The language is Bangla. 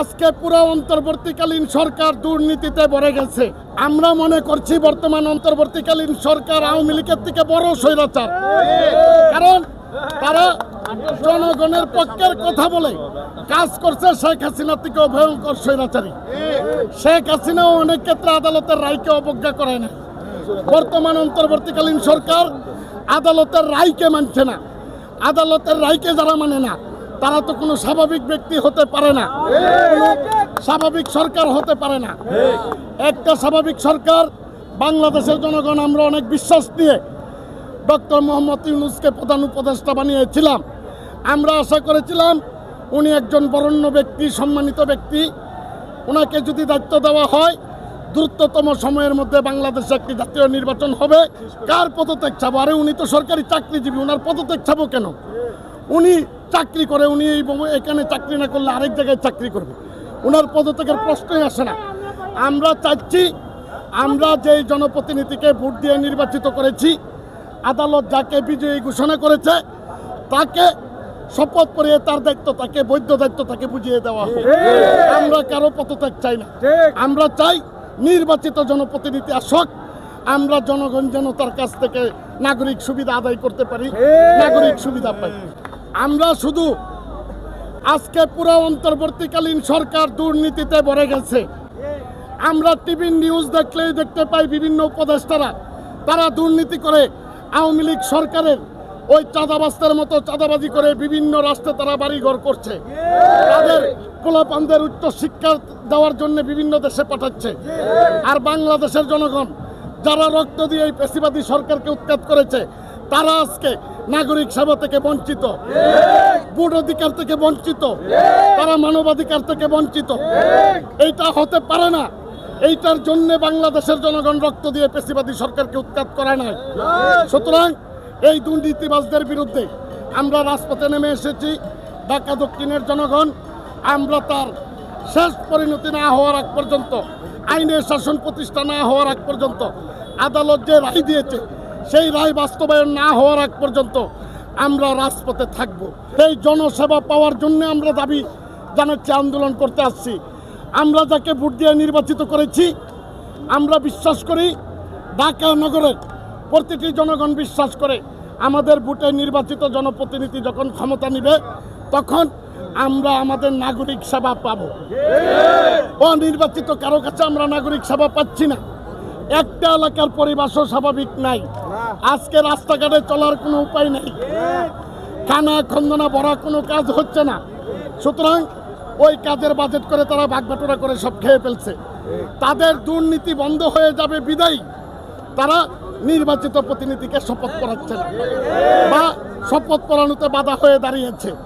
আজকে পুরো অন্তর্বর্তীকালীন সরকার দুর্নীতিতে ভরে গেছে। আমরা মনে করছি বর্তমান অন্তর্বর্তীকালীন সরকার আওয়ামী লীগের থেকে বড় স্বৈরাচার। কারণ তারা জনগণের পক্ষের কথা বলে কাজ করছে শেখ হাসিনা থেকে ভয়ঙ্কর স্বৈরাচারী। শেখ হাসিনাও অনেক ক্ষেত্রে আদালতের রায়কে অবজ্ঞা করে না বর্তমান অন্তর্বর্তীকালীন সরকার আদালতের রায়কে মানছে না। আদালতের রায়কে যারা মানে না তারা তো কোনো স্বাভাবিক ব্যক্তি হতে পারে না। স্বাভাবিক সরকার হতে পারে না। একটা স্বাভাবিক সরকার, বাংলাদেশের জনগণ, আমরা অনেক বিশ্বাস দিয়ে ডক্টর মোহাম্মদ ইউনুসকে প্রধান উপদেষ্টা বানিয়েছিলাম। আমরা আশা করেছিলাম উনি একজন বরণ্য ব্যক্তি, সম্মানিত ব্যক্তি। ওনাকে যদি দায়িত্ব দেওয়া হয়, দ্রুততম সময়ের মধ্যে বাংলাদেশে একটি জাতীয় নির্বাচন হবে। কার পদত্যাগ চাবো? আরে উনি তো সরকারি চাকরিজীবী ওনার পদত্যাগ চাবো কেন? উনি চাকরি করে উনি এই এখানে চাকরি না করলে আরেক জায়গায় চাকরি করবে। ওনার পদত্যাগের প্রশ্নই আসে না। আমরা চাচ্ছি আমরা যেই জনপ্রতিনিধিকে ভোট দিয়ে নির্বাচিত করেছি আদালত যাকে বিজয়ী ঘোষণা করেছে তাকে শপথ করিয়ে তার দায়িত্ব তাকে বৈধ দায়িত্ব তাকে বুঝিয়ে দেওয়া হবে আমরা কারও পদত্যাগ চাই না। আমরা চাই নির্বাচিত জনপ্রতিনিধি আসক আমরা জনগণ যেন তার কাছ থেকে নাগরিক সুবিধা আদায় করতে পারি নাগরিক সুবিধা পাই। আমরা শুধু আজকে পুরো অন্তর্বর্তীকালীন সরকার দুর্নীতিতে ভরে গেছে। আমরা টিভি নিউজ দেখলেই দেখতে পাই বিভিন্ন উপদেষ্টারা, তারা দুর্নীতি করে আওয়ামী লীগ সরকারের ওই চাঁদাবাস্তের মতো চাঁদাবাজি করে বিভিন্ন রাষ্ট্রে তারা বাড়িঘর করছে। তাদের পোলাপানদের উচ্চ শিক্ষা দেওয়ার জন্য বিভিন্ন দেশে পাঠাচ্ছে। আর বাংলাদেশের জনগণ, যারা রক্ত দিয়ে এই পেশিবাদী সরকারকে উৎখাত করেছে তারা আজকে নাগরিক সেবা থেকে বঞ্চিত। ভোট অধিকার থেকে বঞ্চিত। তারা মানবাধিকার থেকে বঞ্চিত। এইটা হতে পারে না। এইটার জন্য বাংলাদেশের জনগণ রক্ত দিয়ে পেশিবাদী সরকারকে উৎখাত করা নাই। সুতরাং এই দুর্নীতিবাজদের বিরুদ্ধে আমরা রাজপথে নেমে এসেছি। ঢাকা দক্ষিণের জনগণ, আমরা তার শেষ পরিণতি না হওয়ার আগ পর্যন্ত, আইনের শাসন প্রতিষ্ঠা না হওয়ার আগ পর্যন্ত আদালত যে রায় দিয়েছে সেই রায় বাস্তবায়ন না হওয়ার আগ পর্যন্ত আমরা রাজপথে থাকব। এই জনসেবা পাওয়ার জন্য আমরা দাবি জানাচ্ছি, আন্দোলন করতে আসছি। আমরা যাকে ভোট দিয়ে নির্বাচিত করেছি, আমরা বিশ্বাস করি ঢাকা নগরের প্রতিটি জনগণ বিশ্বাস করে আমাদের ভোটে নির্বাচিত জনপ্রতিনিধি যখন ক্ষমতা নিবে, তখন আমরা আমাদের নাগরিক সেবা পাব। অনির্বাচিত কারও কাছে আমরা নাগরিক সেবা পাচ্ছি না। একটা এলাকার পরিবেশও স্বাভাবিক নাই। আজকে রাস্তাঘাটে চলার কোনো উপায় নেই। খানা খন্দনা ভরা কোনো কাজ হচ্ছে না। সুতরাং ওই কাজের বাজেট করে তারা ভাগবাটোরা করে সব খেয়ে ফেলছে। তাদের দুর্নীতি বন্ধ হয়ে যাবে বিদায়ী। তারা নির্বাচিত প্রতিনিধিকে শপথ করাচ্ছে না। বা শপথ করানোতে বাধা হয়ে দাঁড়িয়েছে।